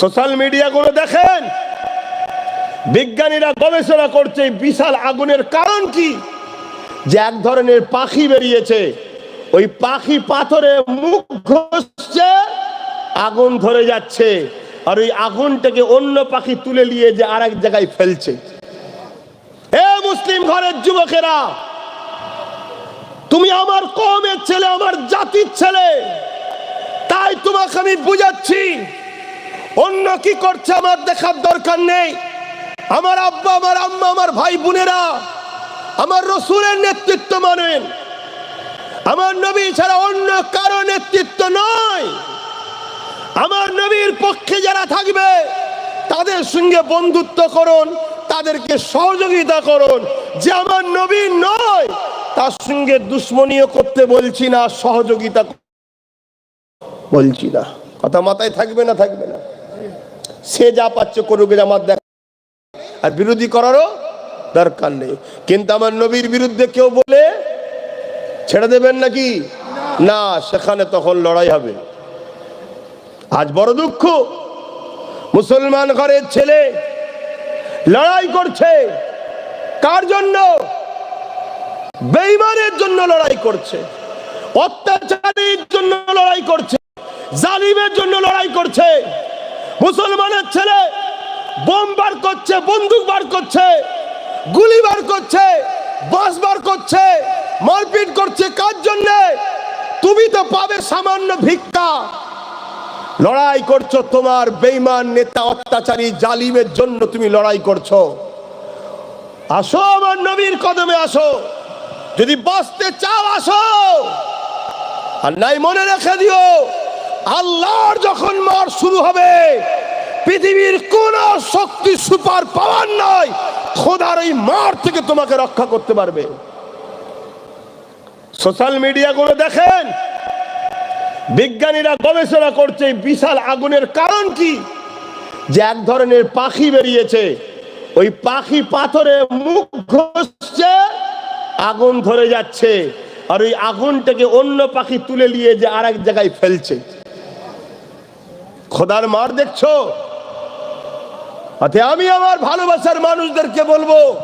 Social মিডিয়াগুলো দেখেন। বিজ্ঞানীরা গবেষণা করছে বিশাল আগুনের কারণ কি? যে এক ধরনের পাখি বেরিয়েছে। ওই পাখি পাথরে মুখ ঘষছে, আগুন ধরে যাচ্ছে। আর ওই আগুনটাকে অন্য পাখি তুলে নিয়ে যে আর এক জায়গায় ফেলছে। এ মুসলিম ঘরের যুবকেরা, তুমি আমার কমের ছেলে, আমার জাতির ছেলে। তাই তোমাকে আমি বুঝাচ্ছি অন্য কি করছে আমার দেখার দরকার নেই? আমার আব্বা, আমার আম্মা, আমার ভাই বোনেরা, আমার রসুলের নেতৃত্ব মানেন। আমার নবী ছাড়া অন্য কারও নেতৃত্ব নয়। আমার নবীর পক্ষে যারা থাকবে, তাদের সঙ্গে বন্ধুত্ব করুন, তাদেরকে সহযোগিতা করুন। যে আমার নবী নয়, তার সঙ্গে দুশ্মনীয় করতে বলছি না, সহযোগিতা বলছি না। কথা মাথায় থাকবে না থাকবে না। সে যা পাচ্ছে করুক আমার দেখ। আর বিরোধী করারও দরকার নেই। কিন্তু আমার নবীর বিরুদ্ধে কেউ বলে ছেড়ে দেবেন নাকি? না, সেখানে তখন লড়াই হবে। আজ বড় দুঃখ। মুসলমান ঘরের ছেলে লড়াই করছে। কার জন্য? বেইমানের জন্য লড়াই করছে। অত্যাচারীর জন্য লড়াই করছে। জালিমের জন্য লড়াই করছে। মুসলমানের ছেলে, বোম বার করছে, বন্দুক বার করছে, গুলি বার করছে, বাস বার করছে, মারপিট করছে, কার জন্য? তুমি তো পাবে সামান্য ভিক্ষা। লড়াই করছ তোমার বেইমান নেতা, অত্যাচারী, জালিমের জন্য তুমি লড়াই করছ। আসো আমার নবীর কদমে, আসো। যদি বাঁচতে চাও, আসো। আর নাই মনে রেখে দিও, আল্লাহর যখন মার শুরু হবে পৃথিবীর কোন শক্তি সুপার পাওয়ার নয় খোদার এই মার থেকে তোমাকে রক্ষা করতে পারবে। সোশ্যাল মিডিয়াগুলো দেখেন, বিজ্ঞানীরা গবেষণা করছে বিশাল আগুনের কারণ কি? যে এক ধরনের পাখি বেরিয়েছে। ওই পাখি পাথরে মুখ ঘষছে, আগুন ধরে যাচ্ছে। আর ওই আগুনটাকে অন্য পাখি তুলে নিয়ে যে আর এক জায়গায় ফেলছে। খোদার মার দেখছ? আমি আমার ভালোবাসার মানুষদেরকে বলব,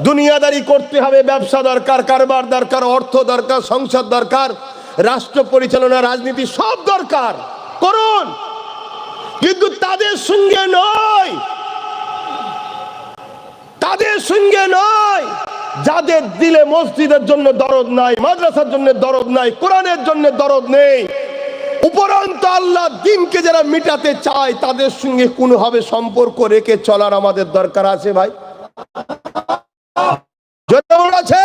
দুনিয়াদারি করতে হবে, ব্যবসা দরকার, কারবার দরকার, অর্থ দরকার, সংসদ দরকার, রাষ্ট্র পরিচালনা, রাজনীতি সব দরকার। করুন। কিন্তু তাদের সঙ্গে নয়। তাদের সঙ্গে নয়। যাদের দিলে মসজিদের জন্য দরদ নাই, মাদ্রাসার জন্য দরদ নাই, কোরআনের জন্য দরদ নেই। উপরন্ত আল্লাহ দিনকে যারা মিটাতে চায়, তাদের সঙ্গে কোনোভাবে সম্পর্ক রেখে চলার আমাদের দরকার আছে ভাই। আছে।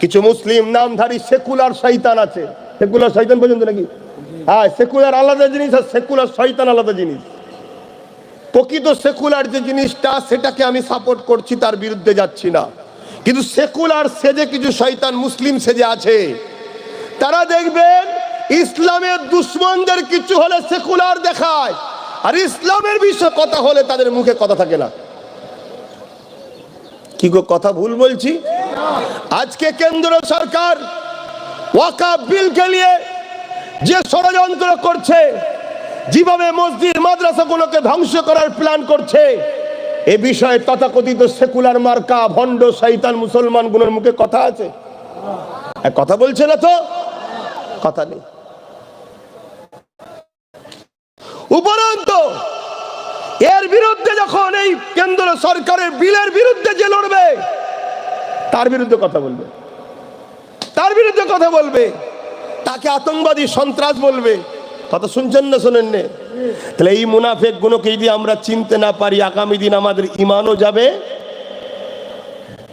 কিছু মুসলিম নামধারী সেকুলার শয়তান আছে। সেকুলার শয়তান পর্যন্ত নাকি? হ্যাঁ সেকুলার আলাদা জিনিস আর সেকুলার শয়তান আলাদা জিনিস। প্রকৃত সেকুলার যে জিনিসটা, সেটাকে আমি সাপোর্ট করছি, তার বিরুদ্ধে যাচ্ছি না। কিন্তু সেকুলার সেজে কিছু শয়তান, মুসলিম সেজে আছে। তারা দেখবেন ইসলামের দুশ্মনদের কিছু হলে সেকুলার দেখায়। আর ইসলামের বিষয়ে কথা হলে তাদের মুখে কথা থাকে না। কি গো, কথা ভুল বলছি? আজকে কেন্দ্র সরকার ওয়াকাব বিলকে নিয়ে যে ষড়যন্ত্র করছে, যেভাবে মসজিদ, মাদ্রাসাগুলোকে ধ্বংস করার প্ল্যান করছে, এ বিষয়ে তথাকথিত সেকুলার মার্কা, ভণ্ড শৈতান মুসলমানগুলোর মুখে কথা আছে? কথা বলছে না তো? কথা নেই। উপরন্ত এর বিরুদ্ধে যখন এই কেন্দ্র সরকারের বিলের বিরুদ্ধে যে লড়বে, তার বিরুদ্ধে কথা বলবে। তার বিরুদ্ধে কথা বলবে। তাকে আতঙ্কবাদী সন্ত্রাস বলবে। কথা শুনছেন না, শোনেন নে। তাহলে এই মুনাফেক গুলোকে যদি আমরা চিনতে না পারি, আগামী দিন আমাদের ইমানও যাবে,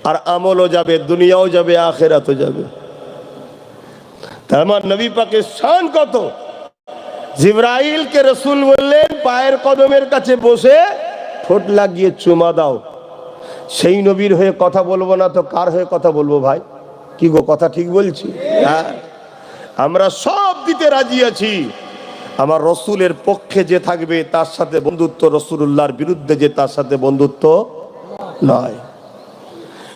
আর আমলও যাবে, দুনিয়াও যাবে, আখেরাতও যাবে। আমার নবী পাকের শান কত? জিব্রাইলকে রসুল বললেন, পায়ের কদমের কাছে বসে ঠোঁট লাগিয়ে চুমা দাও। সেই নবীর হয়ে কথা বলব না তো কার হয়ে কথা বলব ভাই? কি গো, কথা ঠিক বলছি? হ্যাঁ। আমরা সব দিতে রাজি আছি। আমার রসুলের পক্ষে যে থাকবে, তার সাথে বন্ধুত্ব রসুল্লাহর বিরুদ্ধে যে তার সাথে বন্ধুত্ব নয়।